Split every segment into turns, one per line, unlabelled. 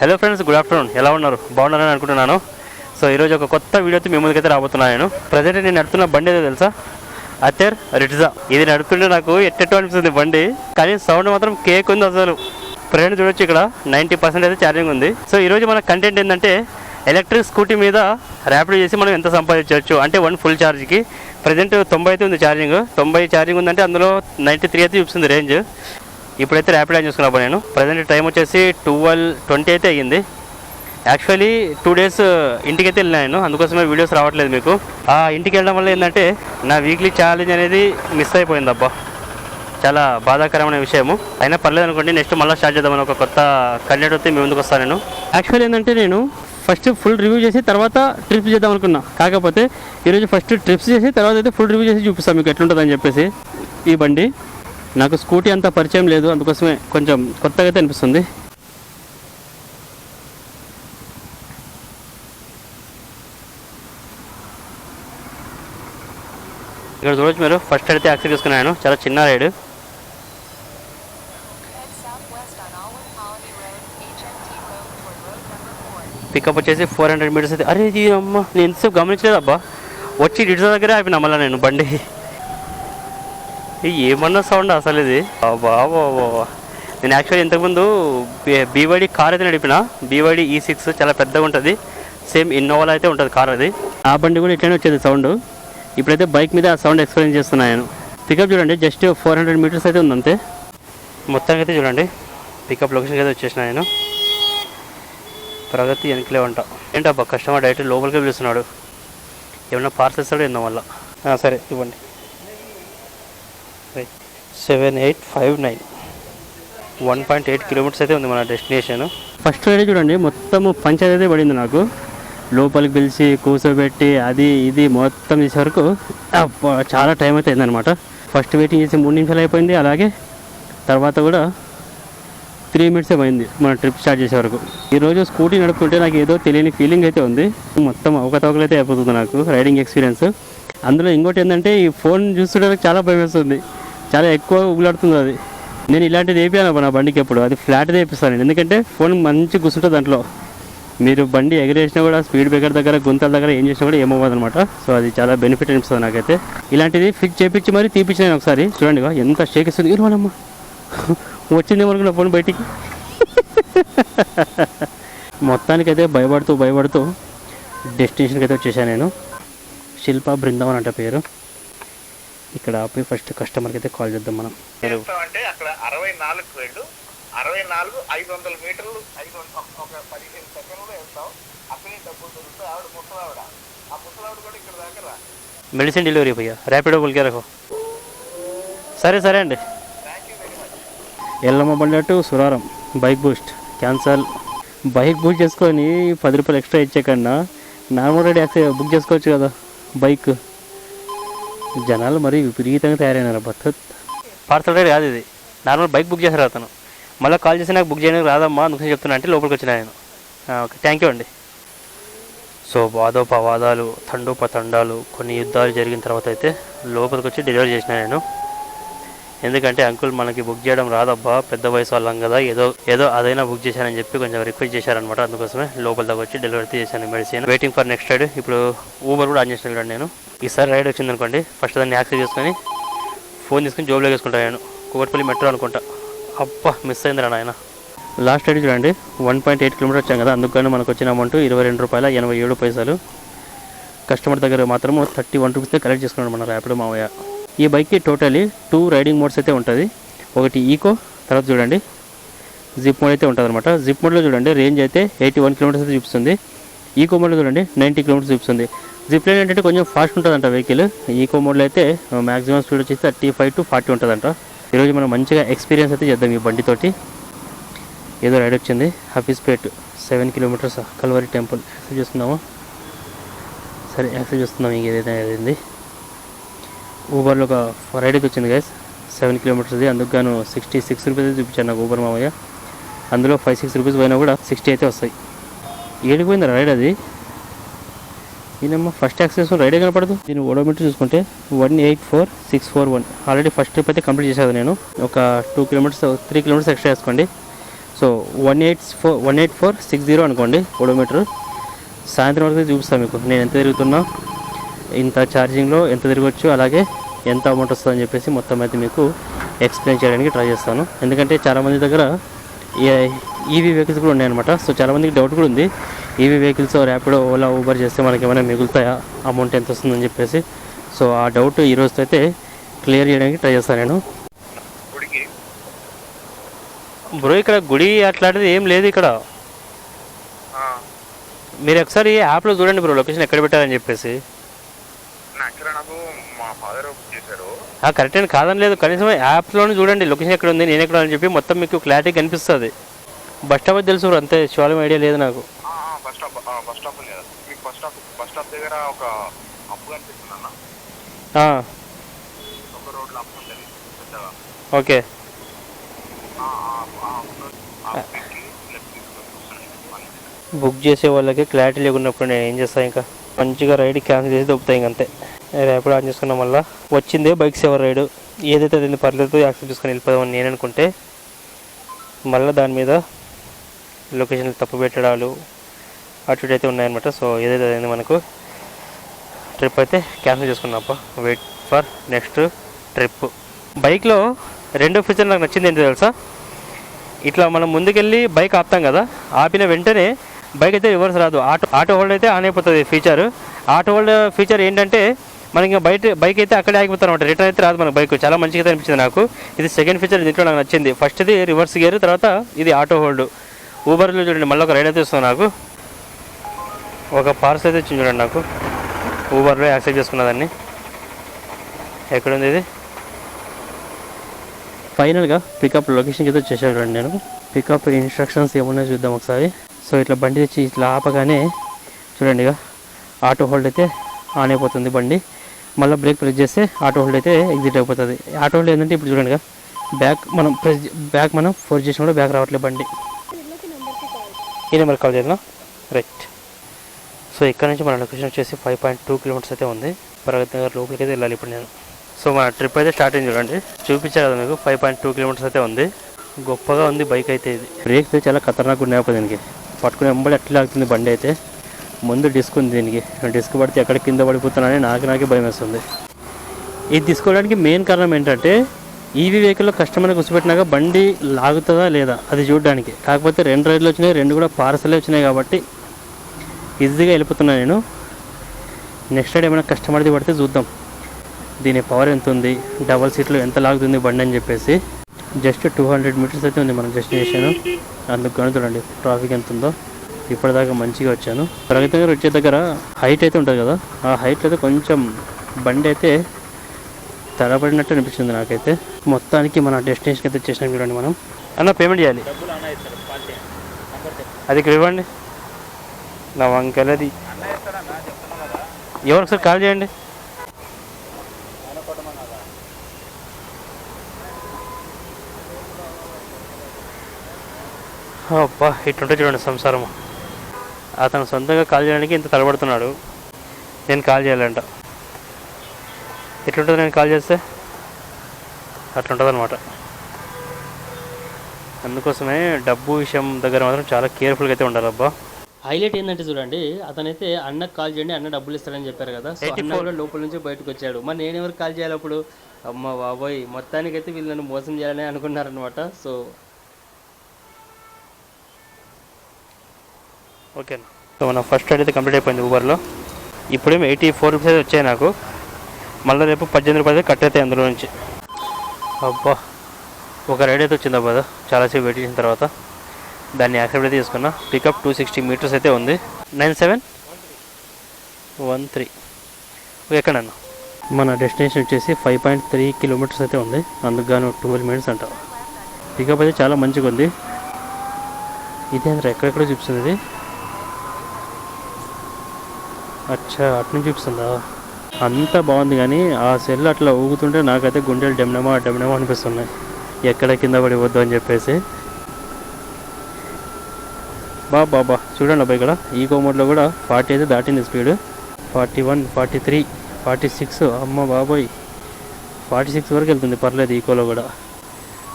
Hello friends good afternoon ఎలా ఉన్నారు? బాగున్నారని అనుకుంటున్నాను. సో ఈరోజు ఒక కొత్త వీడియోతో మీ ముందుకైతే రాబోతున్నాను నేను. ప్రజెంట్ నేను నడుతున్న బండి ఏదో తెలుసా? అతేర్ రిట్జా. ఇది నడుపుతుంటే నాకు ఎట్టెట్టు అనిపిస్తుంది బండి. కానీ సౌండ్ మాత్రం కేక్ ఉంది అసలు. ప్రజెంట్ చూడొచ్చు ఇక్కడ. నైంటీ పర్సెంట్ అయితే ఛార్జింగ్ ఉంది. సో ఈరోజు మన కంటెంట్ ఏంటంటే ఎలక్ట్రిక్ స్కూటీ మీద ర్యాపిడ్ చేసి మనం ఎంత సంపాదించవచ్చు? అంటే వన్ ఫుల్ ఛార్జ్కి. ప్రజెంట్ తొంభై అయితే ఉంది ఛార్జింగ్. తొంభై ఛార్జింగ్ ఉందంటే అందులో నైంటీ త్రీ అయితే చూపిస్తుంది రేంజ్. ఇప్పుడైతే ర్యాపిడ్ ఆన్ చేసుకున్నా నేను. ప్రజెంట్ టైం వచ్చేసి ట్వెల్వ్ ట్వంటీ అయితే అయ్యింది. యాక్చువల్లీ టూ డేస్ ఇంటికైతే వెళ్ళినా నేను. అందుకోసమే వీడియోస్ రావట్లేదు మీకు. ఆ ఇంటికి వెళ్ళడం వల్ల ఏంటంటే నా వీక్లీ ఛాలెంజ్ అనేది మిస్ అయిపోయింది అబ్బా. చాలా బాధాకరమైన విషయము. అయినా పర్లేదు అనుకోండి నెక్స్ట్ మళ్ళీ స్టార్ట్ చేద్దామని ఒక కొత్త కంటెంట్ వస్తే మీ ముందుకు వస్తాను నేను. యాక్చువల్లీ ఏంటంటే నేను ఫస్ట్ ఫుల్ రివ్యూ చేసి తర్వాత ట్రిప్స్ చేద్దాం అనుకున్నా. కాకపోతే ఈరోజు ఫస్ట్ ట్రిప్స్ చేసి తర్వాత అయితే ఫుల్ రివ్యూ చేసి చూపిస్తాను మీకు ఎట్లుంటుందని చెప్పేసి ఈ బండి. నాకు స్కూటీ అంత పరిచయం లేదు అందుకోసమే కొంచెం కొత్తగా అయితే అనిపిస్తుంది. ఇక్కడ చూడొచ్చు మీరు ఫస్ట్ అయితే యాక్సెప్ట్ తీసుకున్నాను చాలా చిన్న రైడ్. పికప్ వచ్చేసి ఫోర్ హండ్రెడ్ మీటర్స్ అయితే అరే ఇది అమ్మ నేను ఎంతసేపు గమనించలేదు అబ్బా వచ్చి డిటర్ దగ్గరే ఆపిన మళ్ళీ నేను బండి. ఏమన్నా సౌండ్ అసలు ఇది? బాబా నేను యాక్చువల్లీ ఇంతకుముందు బీవైడి కార్ అయితే నడిపిన. బీవైడి e ఈ సిక్స్ చాలా పెద్దగా ఉంటుంది. సేమ్ ఇన్నోవాలో అయితే ఉంటుంది కార్ అది. ఆ బండి కూడా ఇట్లనే వచ్చేది సౌండ్. ఇప్పుడైతే బైక్ మీద ఆ సౌండ్ ఎక్స్పీరియన్స్ చేస్తున్నాను నేను. పికప్ చూడండి జస్ట్ ఫోర్ హండ్రెడ్ మీటర్స్ అయితే ఉంది అంతే. మొత్తానికి అయితే చూడండి. పికప్ లొకేషన్కి అయితే వచ్చేసిన నేను. ప్రగతి వెనకలే ఉంటా ఏంటబ్బా కస్టమర్ డైరెక్ట్ లోపలికే పిలుస్తున్నాడు. ఏమన్నా పార్సల్ ఇస్తాడు ఎన్నో వల్ల సరే ఇవ్వండి. Seven eight five nine. One point eight kilometres అయితే ఉంది మన డెస్టినేషన్. ఫస్ట్ అయితే చూడండి మొత్తం పంచాయతీ అయితే పడింది నాకు. లోపలికి పిలిచి కూర్చోబెట్టి అది ఇది మొత్తం చేసే వరకు చాలా టైం అయితే అయిందనమాట ఫస్ట్ వెయిటింగ్ చేసి మూడు నిమిషాలు అయిపోయింది అలాగే తర్వాత కూడా త్రీ మినిట్స్ పోయింది మన ట్రిప్ స్టార్ట్ చేసే వరకు. ఈరోజు స్కూటీ నడుపుతుంటే నాకు ఏదో తెలియని ఫీలింగ్ అయితే ఉంది. మొత్తం అవకతవకలు అయితే అయిపోతుంది నాకు రైడింగ్ ఎక్స్పీరియన్స్ అందులో ఇంకోటి ఏంటంటే ఈ ఫోన్ చూస్తుంటే చాలా భయం వేస్తుంది. చాలా ఎక్కువ ఉగులాడుతుంది అది. నేను ఇలాంటిది వేపియాను నా బండికి ఎప్పుడు. అది ఫ్లాట్ వేపిస్తాను నేను. ఎందుకంటే ఫోన్ మంచి గుసుంటుంది దాంట్లో. మీరు బండి ఎగరేసినా కూడా స్పీడ్ బ్రేకర్ దగ్గర గుంతల దగ్గర ఏం చేసినా కూడా ఏమవ్వదు అనమాట సో అది చాలా బెనిఫిట్ అనిపిస్తుంది నాకైతే. ఇలాంటిది ఫిక్స్ చేపించి మరి తీపించాను ఒకసారి చూడండి ఎంత షేక్ ఇస్తుంది. ఇరువనమ్మా వచ్చింది అనుకున్న ఫోన్ బయటికి. మొత్తానికైతే భయపడుతూ భయపడుతూ డెస్టినేషన్కి అయితే వచ్చేసాను నేను. శిల్ప బృందావన్ అంట పేరు. ఇక్కడ ఆపి ఫస్ట్ కస్టమర్కి అయితే కాల్ చేద్దాం మనం.
చేస్తామంటే అక్కడ అరవై నాలుగు వెళ్ళు. అరవై నాలుగు ఐదు వందల మీటర్లు. ఐదు ఒక- పదిహేను సెకండ్లో వేస్తాం అక్కడే డబ్బులు దొరుకుతాయి. ఆవిడ ముసలావిడ. ఆ ముసలావిడ కూడా ఇక్కడ దాకా రా.
మెడిసిన్ డెలివరీ భయ్యా. ర్యాపిడో బుల్కే రకో సరే సరే అండి. ఎల్లమ్మ బండి Suraram bike boost cancel bike book చేసుకొని పది రూపాయలు ఎక్స్ట్రా ఇచ్చే కన్నా నార్మల్ రేట్ యాక్సే బుక్ చేసుకోవచ్చు కదా. బైక్ జనాలు మరీ విపరీతంగా తయారైనారు భర్త పార్సల్ రేట్ కాదు ఇది. నార్మల్ బైక్ బుక్ చేశారు అతను. మళ్ళీ కాల్ చేసి నాకు బుక్ చేయడానికి రాదమ్మా అందుకని చెప్తున్నా అంటే లోపలికి వచ్చిన నేను. ఓకే థ్యాంక్ యూ అండి. సో వాదోపవాదాలు తండోపతండాలు కొన్ని యుద్ధాలు జరిగిన తర్వాత అయితే లోపలికి వచ్చి డెలివరీ చేసిన నేను. ఎందుకంటే అంకుల్ మనకి బుక్ చేయడం రాదబ్బా పెద్ద వయసు వాళ్ళం కదా ఏదో ఏదో అదైనా బుక్ చేశానని చెప్పి కొంచెం రిక్వెస్ట్ చేశారనమాట అందుకోసమే లోపల దాకా వచ్చి డెలివరీ చేశాను medicine waiting for next ride ఇప్పుడు ఊబర్ కూడా ఆన్ చేసిన నేను. ఈసారి రైడ్ వచ్చింది అనుకోండి ఫస్ట్ దాన్ని యాక్సెస్ చేసుకొని ఫోన్ తీసుకుని జోబులో వేసుకుంటాను నేను. కూకట్పల్లి మెట్రో అనుకుంటా. అబ్బా మిస్ అయిందిరా నాయన. లాస్ట్ రైడ్ చూడండి వన్ పాయింట్ ఎయిట్ కిలోమీటర్ వచ్చాం కదా అందుకని మనకు వచ్చిన అమౌంట్ ఇరవై రెండు రూపాయల ఎనభై ఏడు పైసలు. కస్టమర్ దగ్గర మాత్రం థర్టీ వన్ రూపీస్తో కలెక్ట్ చేసుకున్నాడు మన ర్యాపిడో మావయ్య. ఈ బైక్కి టోటలీ టూ రైడింగ్ మోడ్స్ అయితే ఉంటుంది. ఒకటి ఈకో తర్వాత చూడండి. జిప్ మోడ్ అయితే ఉంటుంది అనమాట జిప్ మోడ్లో చూడండి రేంజ్ అయితే ఎయిటీ వన్ కిలోమీటర్స్ అయితే చూపిస్తుంది. ఈకో మోడ్లో చూడండి నైంటీ కిలోమీటర్స్ చూపిస్తుంది. జిప్ లైన్ ఏంటంటే కొంచెం ఫాస్ట్ ఉంటుందంట వెహికల్ ఈకో మోడ్లో అయితే మాక్సిమం స్పీడ్ వచ్చేసి థర్టీ ఫైవ్ టు ఫార్టీ ఉంటుందంట. ఈరోజు మనం మంచిగా ఎక్స్పీరియన్స్ అయితే చేద్దాం ఈ బండితోటి. ఏదో రైడ్ వచ్చింది. Hafeezpet seven kilometres Calvary temple accept చేస్తున్నాము? సరే యాక్సెప్ట్ చేస్తున్నాం. ఇంక అయింది. ఊబర్లో ఒక రైడ్ వచ్చింది గైస్ సెవెన్ కిలోమీటర్స్ది అందుకు గాను సిక్స్టీ సిక్స్ రూపీస్ చూపించాను నాకు ఊబర్ మామయ్య. అందులో ఫైవ్ సిక్స్ రూపీస్ పోయినా కూడా సిక్స్టీ అయితే వస్తాయి. ఏడికి పోయింది రైడ్ అది? ఈయనమ్మ ఫస్ట్ యాక్సెస్ రైడే కనపడదు. దీని ఓడోమీటర్ చూసుకుంటే one eight four six four one already first trip అయితే కంప్లీట్ చేశాను నేను. ఒక two kilometres three kilometres extra వేసుకోండి. So one eight four one eight four six zero అనుకోండి ఓడోమీటర్ సాయంత్రం వరకు చూపిస్తాను మీకు. నేను ఎంత తిరుగుతున్నా? ఇంత ఛార్జింగ్లో ఎంత తిరగచ్చు అలాగే ఎంత అమౌంట్ వస్తుందని చెప్పేసి మొత్తం అయితే మీకు ఎక్స్ప్లెయిన్ చేయడానికి ట్రై చేస్తాను. ఎందుకంటే చాలామంది దగ్గర ఈవీ వెహికల్స్ కూడా ఉన్నాయన్నమాట. సో చాలామందికి డౌట్ కూడా ఉంది. EV vehicles Rapido Ola Uber చేస్తే మనకి ఏమైనా మిగులుతాయా? అమౌంట్ ఎంత వస్తుందని చెప్పేసి. సో ఆ డౌట్ ఈ రోజుతో అయితే క్లియర్ చేయడానికి ట్రై చేస్తాను నేను. బ్రో ఇక్కడ గుడి అట్లాంటిది ఏం లేదు ఇక్కడ.
ఆ,
మీరు ఒకసారి యాప్లో చూడండి బ్రో లొకేషన్ ఎక్కడ పెట్టారని చెప్పేసి.
నాకు మా ఫాదర్ బుక్ చేశారు.
ఆ కరెక్ట్ అని కాదని లేదు. కనీసం యాప్లోనే చూడండి. లొకేషన్ ఎక్కడ ఉంది నేను ఎక్కడ అని చెప్పి మొత్తం మీకు క్లారిటీ కనిపిస్తుంది. బస్ స్టాప్ తెలుసు అంతే శివాలయం ఐడియా లేదు నాకు.
బస్ స్టాప్ బస్ స్టాప్ లేదా మీకు బస్ స్టాప్ బస్ స్టాప్ దగ్గర ఒక అప్పు కనిపిస్తుంది అన్న.
ఆ,
ఒక రోడ్లో అప్పు ఉంటుంది పెద్దగా.
ఓకే. బుక్ చేసే వాళ్ళకి క్లారిటీ లేకున్నప్పుడు నేను ఏం చేస్తాను ఇంకా? మంచిగా రైడ్ క్యాన్సిల్ చేసి దొబ్బుతాయి ఇంక అంతే రేపు ఆన్ చేసుకున్నాం మళ్ళీ. వచ్చిందే బైక్ సేవర్ రైడ్. ఏదైతే అది పర్లేదు యాక్సెప్ట్ చేసుకొని వెళ్ళిపోదామని నేను అనుకుంటే మళ్ళీ దాని మీద లొకేషన్ తప్పు పెట్టడాలు అటు ఇటు అయితే ఉన్నాయన్నమాట. సో ఏదైతే అయింది మనకు ట్రిప్ అయితే క్యాన్సిల్ చేసుకున్నాప వెయిట్ ఫర్ నెక్స్ట్ ట్రిప్ బైక్లో రెండో ఫీచర్ నాకు నచ్చింది ఏంటి తెలుసా? ఇట్లా మనం ముందుకెళ్ళి బైక్ ఆపుతాం కదా ఆపిన వెంటనే బైక్ అయితే రివర్స్ రాదు. ఆటో ఆటో హోల్డ్ అయితే ఆన్ అయిపోతుంది ఫీచర్ ఆటో హోల్డ్ ఫీచర్ ఏంటంటే మనకి ఇంకా బయట బైక్ అయితే అక్కడే ఆగిపోతారు అనమాట రిటర్న్ అయితే రాదు మన బైక్ చాలా మంచిగా అనిపించింది నాకు. ఇది సెకండ్ ఫీచర్ దీంట్లో నాకు నచ్చింది. ఫస్ట్ది రివర్స్ గేర్ తర్వాత ఇది ఆటో హోల్డ్ ఊబర్లో చూడండి మళ్ళీ ఒక రైడ్ అయితే వస్తుంది నాకు. ఒక పార్సల్ అయితే వచ్చింది చూడండి నాకు. ఊబర్లో యాక్సెప్ట్ చేసుకున్నదాన్ని ఎక్కడుంది ఇది? ఫైనల్గా పికప్ లొకేషన్కి అయితే వచ్చేసాను చూడండి నేను. పికప్ ఇన్స్ట్రక్షన్స్ ఏమున్నాయో చూద్దాం ఒకసారి. సో ఇట్లా బండి తెచ్చి ఇట్లా ఆపగానే చూడండి ఇక. ఆటో హోల్డ్ అయితే ఆన్ అయిపోతుంది బండి. మళ్ళీ బ్రేక్ ప్రెస్ చేస్తే ఆటో హోల్డ్ అయితే ఎగ్జిట్ అయిపోతుంది. ఆటో హోల్డ్ ఏంటంటే ఇప్పుడు చూడండి బ్యాక్ మనం ప్రెస్ బ్యాక్ మనం ఫోర్ చేసిన కూడా బ్యాక్ రావట్లేదు బండి. ఈ నెంబర్ కాల్ చేయాలా రైట్. సో ఇక్కడ నుంచి మన లొకేషన్ వచ్చేసి ఫైవ్ పాయింట్ టూ కిలోమీటర్స్ అయితే ఉంది. ప్రగతి నగర్ లోపలికి అయితే వెళ్ళాలి ఇప్పుడు నేను. సో మన ట్రిప్ అయితే స్టార్ట్ అయింది చూడండి. చూపించారు కదా మీకు ఫైవ్ పాయింట్ టూ కిలోమీటర్స్ అయితే ఉంది. గొప్పగా ఉంది బైక్ అయితే ఇది. బ్రేక్స్ అయితే చాలా ఖతర్నాక్ ఉన్నాయి దీనికి. పట్టుకుని ఎంబడి ఎట్లా ఆగుతుంది బండి అయితే. ముందు డిస్క్ ఉంది దీనికి. డిస్క్ పడితే ఎక్కడ కింద పడిపోతున్నానని నాకు నాకే భయం వేస్తుంది. ఇది తీసుకోవడానికి మెయిన్ కారణం ఏంటంటే ఈవీ వెహికల్లో కస్టమర్ని కూర్చోబెట్టినాక బండి లాగుతుందా లేదా అది చూడడానికి. కాకపోతే రెండు రైడ్లు వచ్చినాయి రెండు కూడా పార్సలే వచ్చినాయి కాబట్టి ఈజీగా వెళ్ళిపోతున్నాను నేను. నెక్స్ట్ రైడ్ ఏమైనా కస్టమర్ది పడితే చూద్దాం. దీని పవర్ ఎంత ఉంది డబల్ సీట్లో ఎంత లాగుతుంది బండి అని చెప్పేసి. జస్ట్ టూ హండ్రెడ్ మీటర్స్ అయితే ఉంది మన డెస్టినేషన్ అందుకు కానీ చూడండి ట్రాఫిక్ ఎంత ఉందో ఇప్పటిదాకా మంచిగా వచ్చాను. ప్రగతి నగర్ వచ్చే దగ్గర హైట్ అయితే ఉంటుంది కదా ఆ హైట్ అయితే కొంచెం బండి అయితే తడబడినట్టు అనిపించింది నాకైతే. మొత్తానికి మన డెస్టినేషన్ అయితే చేసినాం చూడండి మనం. అన్న పేమెంట్ చేయాలి? అది ఇక్కడ ఇవ్వండి. నా వంకలది. ఎవరు ఒకసారి కాల్ చేయండి. అబ్బా ఇటుంటే చూడండి సంసారం అతను సొంతంగా కాల్ చేయడానికి ఇంత తడబడుతున్నాడు. నేను కాల్ చేయాలంట. ఎట్లుంటుంది నేను కాల్ చేస్తే? అట్లుంటుంది అనమాట అందుకోసమే డబ్బు విషయం దగ్గర మాత్రం చాలా కేర్ఫుల్గా అయితే ఉండాలి అబ్బా హైలైట్ ఏంటంటే చూడండి అతనైతే అన్నకు కాల్ చేయండి అన్న డబ్బులు ఇస్తాడని చెప్పారు కదా. సో అన్న కూడా లోపల నుంచి బయటకు వచ్చాడు మరి నేను ఎవరికి కాల్ చేయాలి అప్పుడు? అమ్మ బాబోయ్ మొత్తానికైతే వీళ్ళు నన్ను మోసం చేయాలని అనుకున్నారనమాట సో ఓకేనా. సో మన ఫస్ట్ రైడ్ అయితే కంప్లీట్ అయిపోయింది ఊబర్లో ఇప్పుడేమో ఎయిటీ ఫోర్ రూపీస్ అయితే వచ్చాయి నాకు. మళ్ళీ రేపు పద్దెనిమిది రూపాయలు కట్ అవుతాయి అందులో నుంచి. అబ్బా ఒక రైడ్ అయితే వచ్చింది అబ్బా చాలాసేపు వెయిట్ చేసిన తర్వాత. దాన్ని యాక్సెప్ట్ అయితే తీసుకున్నా పికప్ టూ సిక్స్టీ మీటర్స్ అయితే ఉంది. నైన్ సెవెన్ వన్ త్రీ ఎక్కడన్నా మన డెస్టినేషన్ వచ్చేసి ఫైవ్ పాయింట్ త్రీ కిలోమీటర్స్ అయితే ఉంది. అందుకు గాను ట్వెల్వ్ మినిట్స్ అంట. పికప్ అయితే చాలా మంచిగా ఉంది ఇదేంద్ర ఎక్కడెక్కడ చూపిస్తుంది ఇది అచ్చా అట్నుంచి చూపిస్తుందా? అంతా బాగుంది కానీ ఆ సెల్ అట్లా ఊగుతుంటే నాకైతే గుండెలు డెమ్నమా డెమ్నమా అనిపిస్తున్నాయి. ఎక్కడ కింద పడిపోద్దు అని చెప్పేసి. బా బాబా చూడండి అబ్బాయి ఇక్కడ. ఈకో మోడ్లో కూడా ఫార్టీ అయితే దాటింది speed. Forty one forty three forty six. అమ్మ బాబోయ్. ఫార్టీ సిక్స్ వరకు వెళ్తుంది పర్లేదు ఈకోలో కూడా.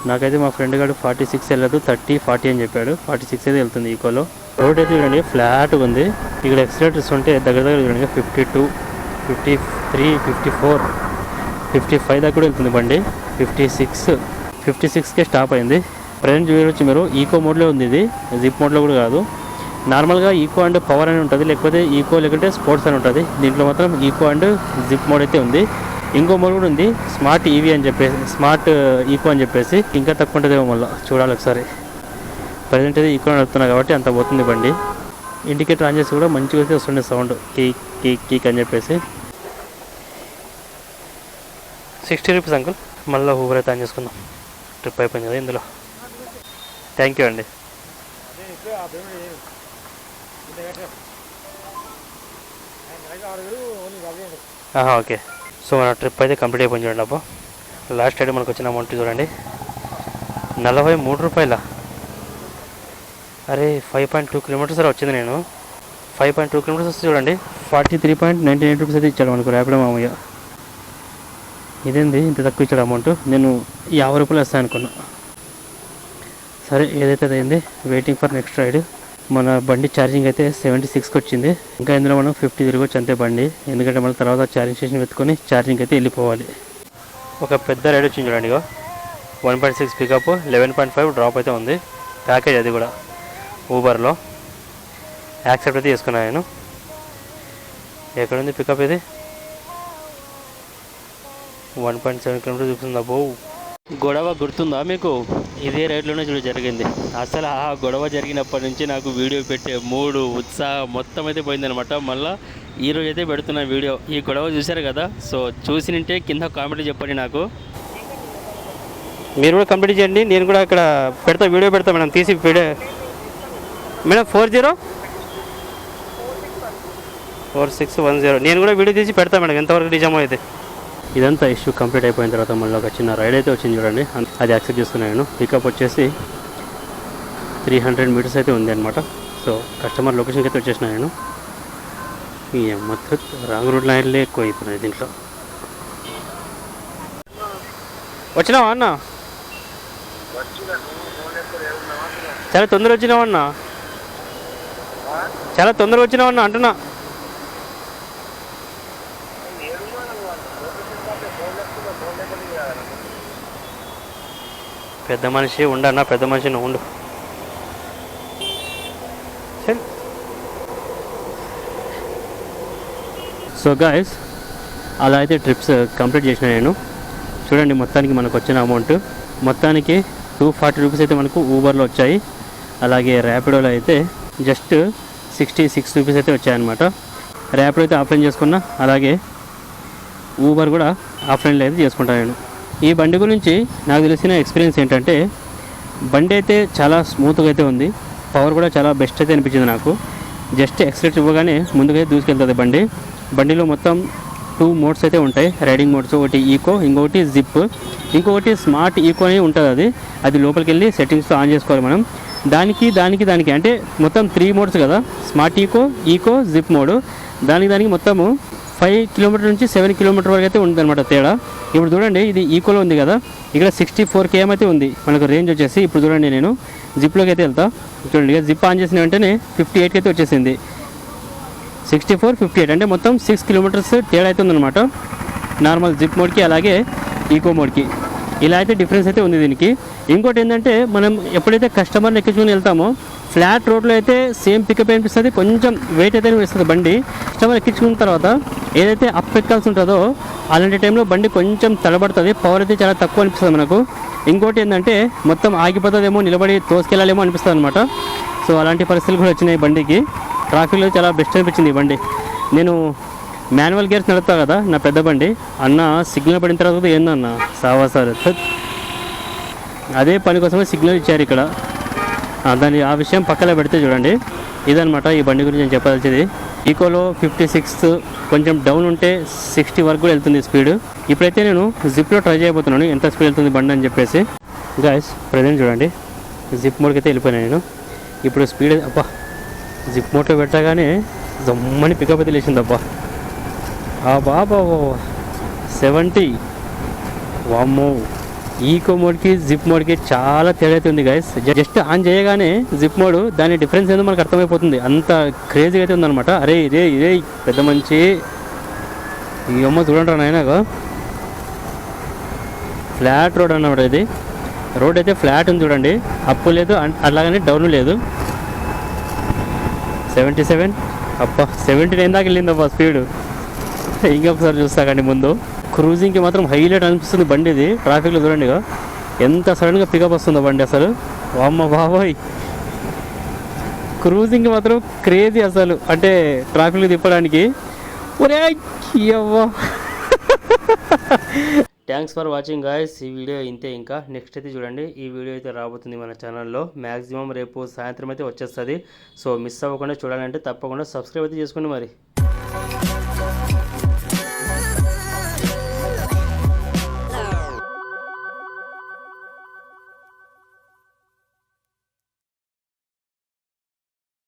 నాకైతే మా ఫ్రెండ్ గారు ఫార్టీ సిక్స్ వెళ్ళదు థర్టీ ఫార్టీ అని చెప్పాడు. ఫార్టీ సిక్స్ అయితే వెళ్తుంది ఈకోలో. రోడ్ అయితే చూడండి ఫ్లాట్గా ఉంది. ఇక్కడ ఎక్సలేటర్స్ ఉంటే దగ్గర దగ్గర చూడండి fifty two fifty three fifty four fifty five దాకా కూడా వెళ్తుంది బండి. ఫిఫ్టీ సిక్స్ ఫిఫ్టీ సిక్స్కే స్టాప్ అయింది ప్రజెంట్ చూడొచ్చు మీరు ఈకో మోడ్లో ఉంది ఇది. జిప్ మోడ్లో కూడా కాదు. నార్మల్గా ఈకో అండ్ పవర్ అని ఉంటుంది లేకపోతే ఈకో లేకుంటే స్పోర్ట్స్ అని ఉంటుంది. దీంట్లో మాత్రం ఈకో అండ్ జిప్ మోడ్ అయితే ఉంది. ఇంకో మోడ్ కూడా ఉంది స్మార్ట్ ఈవీ అని చెప్పేసి స్మార్ట్ ఈకో uh, అని చెప్పేసి. ఇంకా తక్కువ ఉంటుందేమో మళ్ళీ చూడాలి ఒకసారి. ప్రజెంట్ అయితే ఈకో నడుపుతున్నా కాబట్టి అంత పోతుంది బండి. ఇండికేటర్ ఆన్ చేసి కూడా మంచిగా అయితే వస్తుండే సౌండ్. కేక్ కేక్ కీక్ అని చెప్పేసి. Sixty rupees uncle. మళ్ళీ ఊబర్ అయితే ఆన్ చేసుకుందాం. ట్రిప్ అయిపోయింది కదా ఇందులో. థ్యాంక్ యూ అండి. ఓకే. సో మన ట్రిప్ అయితే కంప్లీట్ అయిపోయింది చూడండి అబ్బా. లాస్ట్ టైం మనకు వచ్చిన అమౌంట్ చూడండి. నలభై మూడు రూపాయల? అరే ఫైవ్ పాయింట్ టూ కిలోమీటర్స్ అలా వచ్చింది నేను. ఫైవ్ పాయింట్ టూ కిలోమీటర్స్ వస్తే చూడండి. Forty three point ninety eight rupees అయితే ఇచ్చాడు మనకు ర్యాపిడో మామయ్య. ఇదేంది? ఇంత తక్కువ ఇచ్చాడు అమౌంట్ నేను యాభై రూపాయలు వేస్తాను అనుకున్నా. సరే ఏదైతే అయింది వెయిటింగ్ ఫర్ నెక్స్ట్ రైడ్ మన బండి ఛార్జింగ్ అయితే సెవెంటీ సిక్స్కి వచ్చింది. ఇంకా ఇందులో మనం ఫిఫ్టీ తిరగొచ్చు అంతే బండి. ఎందుకంటే మళ్ళీ తర్వాత ఛార్జింగ్ స్టేషన్ పెట్టుకొని ఛార్జింగ్ అయితే వెళ్ళిపోవాలి. ఒక పెద్ద రైడ్ వచ్చింది చూడండి one point six pickup eleven point five drop అయితే ఉంది. ప్యాకేజ్ అది కూడా. ఊబర్లో యాక్సెప్ట్ అయితే చేసుకున్నాను నేను. ఎక్కడుంది పికప్ ఇది? వన్ పాయింట్ సెవెన్ కిలోమీటర్ చూపిస్తుంది? అబ్బో. గొడవ గుర్తుందా మీకు? ఇదే రైడ్లోనే చూడ జరిగింది. అసలు ఆ గొడవ జరిగినప్పటి నుంచి నాకు వీడియో పెట్టే మూడు ఉత్సాహం మొత్తం అయితే పోయిందనమాట మళ్ళీ ఈరోజు అయితే పెడుతున్న వీడియో. ఈ గొడవ చూశారు కదా? సో చూసినంటే కింద కామెంట్ చెప్పండి నాకు. మీరు కూడా కంప్లీట్ చేయండి. నేను కూడా ఇక్కడ పెడతా వీడియో పెడతా మేడం. తీసి video madam four zero? Four six one zero. నేను కూడా వీడియో తీసి పెడతా మేడం ఎంతవరకు నిజమో అయితే. ఇదంతా ఇష్యూ కంప్లీట్ అయిపోయిన తర్వాత మళ్ళీ ఒక చిన్న రైడ్ అయితే వచ్చింది చూడండి. అది యాక్సెప్ట్ చేసుకున్నాను నేను. పికప్ వచ్చేసి త్రీ హండ్రెడ్ మీటర్స్ అయితే ఉంది అనమాట సో కస్టమర్ లొకేషన్కి అయితే వచ్చేసిన నేను. ఈ మొత్తం రాంగ్ రూట్ లైన్లే ఎక్కువ అయిపోయినాయి దీంట్లో. వచ్చినావా అన్న? చాలా తొందర వచ్చినావా అన్న? చాలా తొందరగా వచ్చినావా అన్న అంటున్నా. పెద్ద మనిషి ఉండన్న పెద్ద మనిషి నువ్వు ఉండు. సరే. సో గాయస్ అలా అయితే ట్రిప్స్ కంప్లీట్ uh, చేసిన నేను. చూడండి మొత్తానికి మనకు వచ్చిన అమౌంట్ మొత్తానికి టూ ఫార్టీ రూపీస్ అయితే మనకు ఊబర్లో వచ్చాయి. అలాగే ర్యాపిడోలో అయితే జస్ట్ సిక్స్టీ సిక్స్ రూపీస్ అయితే వచ్చాయన్నమాట. ర్యాపిడ్ అయితే ఆఫ్లైన్ చేసుకున్నా అలాగే ఊబర్ కూడా ఆఫ్లైన్లో అయితే చేసుకుంటాను. నేను ఈ బండి గురించి నాకు తెలిసిన ఎక్స్పీరియన్స్ ఏంటంటే బండి అయితే చాలా స్మూత్గా అయితే ఉంది. పవర్ కూడా చాలా బెస్ట్ అయితే అనిపించింది నాకు. జస్ట్ ఎక్సలెట్ ఇవ్వగానే ముందుకైతే దూసుకెళ్తుంది బండి. బండిలో మొత్తం టూ మోడ్స్ అయితే ఉంటాయి. రైడింగ్ మోడ్స్ ఒకటి ఈకో ఇంకొకటి జిప్. ఇంకొకటి స్మార్ట్ ఈకో అని ఉంటుంది అది. అది లోపలికి వెళ్ళి సెట్టింగ్స్తో ఆన్ చేసుకోవాలి మనం. దానికి దానికి దానికి అంటే మొత్తం త్రీ మోడ్స్ కదా. Smart eco eco zip mode దానికి దానికి మొత్తము ఫైవ్ కిలోమీటర్ నుంచి సెవెన్ కిలోమీటర్ వరకు అయితే ఉందన్నమాట తేడా. ఇప్పుడు చూడండి ఇది ఈకోలో ఉంది కదా. ఇక్కడ సిక్స్టీ ఫోర్ కేఎం అయితే ఉంది. మనకు రేంజ్ వచ్చేసి ఇప్పుడు చూడండి నేను. జిప్లోకి అయితే వెళ్తా. చూడండి జిప్ ఆన్ చేసిన వెంటనే ఫిఫ్టీ ఎయిట్కి అయితే వచ్చేసింది. సిక్స్టీ ఫోర్ ఫిఫ్టీ ఎయిట్ అంటే మొత్తం సిక్స్ కిలోమీటర్స్ తేడా అయితే ఉందన్నమాట. నార్మల్ జిప్ మోడ్కి అలాగే ఈకో మోడ్కి ఇలా అయితే డిఫరెన్స్ అయితే ఉంది దీనికి. ఇంకోటి ఏంటంటే మనం ఎప్పుడైతే కస్టమర్ని ఎక్కించుకుని వెళ్తామో ఫ్లాట్ రోడ్లో అయితే సేమ్ పికప్ అనిపిస్తుంది కొంచెం వెయిట్ అయితే ఇస్తుంది బండి. కస్టమర్ ఎక్కించుకున్న తర్వాత ఏదైతే అప్ ఎక్కాల్సి ఉంటుందో అలాంటి టైంలో బండి కొంచెం తడబడుతుంది పవర్ అయితే చాలా తక్కువ అనిపిస్తుంది మనకు. ఇంకోటి ఏంటంటే మొత్తం ఆగిపోతుందేమో నిలబడి తోసుకెళ్ళాలేమో అనిపిస్తుంది అనమాట సో అలాంటి పరిస్థితులు కూడా వచ్చినాయి బండికి. ట్రాఫిక్లో చాలా బెస్ట్ అనిపించింది ఈ బండి. నేను మాన్యువల్ గేర్స్ నడుపుతా కదా నా పెద్ద బండి. అన్న సిగ్నల్ పడిన తర్వాత ఏందన్న? సావా సార్ అదే పని కోసమే సిగ్నల్ ఇచ్చారు ఇక్కడ. దాని ఆ విషయం పక్కన పెడితే చూడండి. ఇదనమాట ఈ బండి గురించి నేను చెప్పాల్సింది ఈకోలో ఫిఫ్టీ సిక్స్త్ కొంచెం డౌన్ ఉంటే సిక్స్టీ వరకు కూడా వెళ్తుంది స్పీడ్. ఇప్పుడైతే నేను జిప్లో ట్రై చేయబోతున్నాను. ఎంత స్పీడ్ వెళ్తుంది బండి అని చెప్పేసి. గాయస్ ప్రజెంట్ చూడండి. జిప్ మోడ్కి అయితే వెళ్ళిపోయాను నేను. ఇప్పుడు స్పీడ్ అబ్బా జిప్ మోడ్లో పెట్టగానే జమ్మని పికప్ అయితే లేచింది అబ్బా. ఆ బాబా సెవెంటీ. వామ్మో. ఈకో మోడ్కి జిప్ మోడ్కి చాలా తేడా అయితే ఉంది గైస్ జస్ట్ ఆన్ చేయగానే జిప్ మోడ్ దాని డిఫరెన్స్ ఏందో మనకు అర్థమైపోతుంది. అంత క్రేజీగా అయితే ఉందన్నమాట. అరే ఇదే ఇదే పెద్ద మంచి ఈ అమ్మ చూడండి రా నాయనగా ఫ్లాట్ రోడ్ అన్నమాట ఇది. రోడ్ అయితే ఫ్లాట్ ఉంది చూడండి. అప్పు లేదు అన్- అలాగని డౌన్ లేదు. Seventy seven. అప్ప సెవెంటీ నైన్ దాకా వెళ్ళిందబ్బా స్పీడ్. ఇంకొకసారి చూస్తాకండి ముందు. క్రూజింగ్కి మాత్రం హైలైట్ అనిపిస్తుంది బండి ఇది ట్రాఫిక్లో చూడండి ఎంత సడన్గా పికప్ వస్తుందో బండి అసలు. వామ్మ బాబోయ్. క్రూజింగ్కి మాత్రం క్రేజీ అసలు. అంటే ట్రాఫిక్లో తిప్పడానికి. ఒరే అవ్వా థ్యాంక్స్ ఫర్ వాచింగ్ గాయస్ ఈ వీడియో ఇంతే ఇంకా. నెక్స్ట్ అయితే చూడండి. ఈ వీడియో అయితే రాబోతుంది మన ఛానల్లో మ్యాక్సిమం రేపు సాయంత్రం అయితే వచ్చేస్తుంది. సో మిస్ అవ్వకుండా చూడాలంటే తప్పకుండా సబ్స్క్రైబ్ అయితే చేసుకోండి మరి.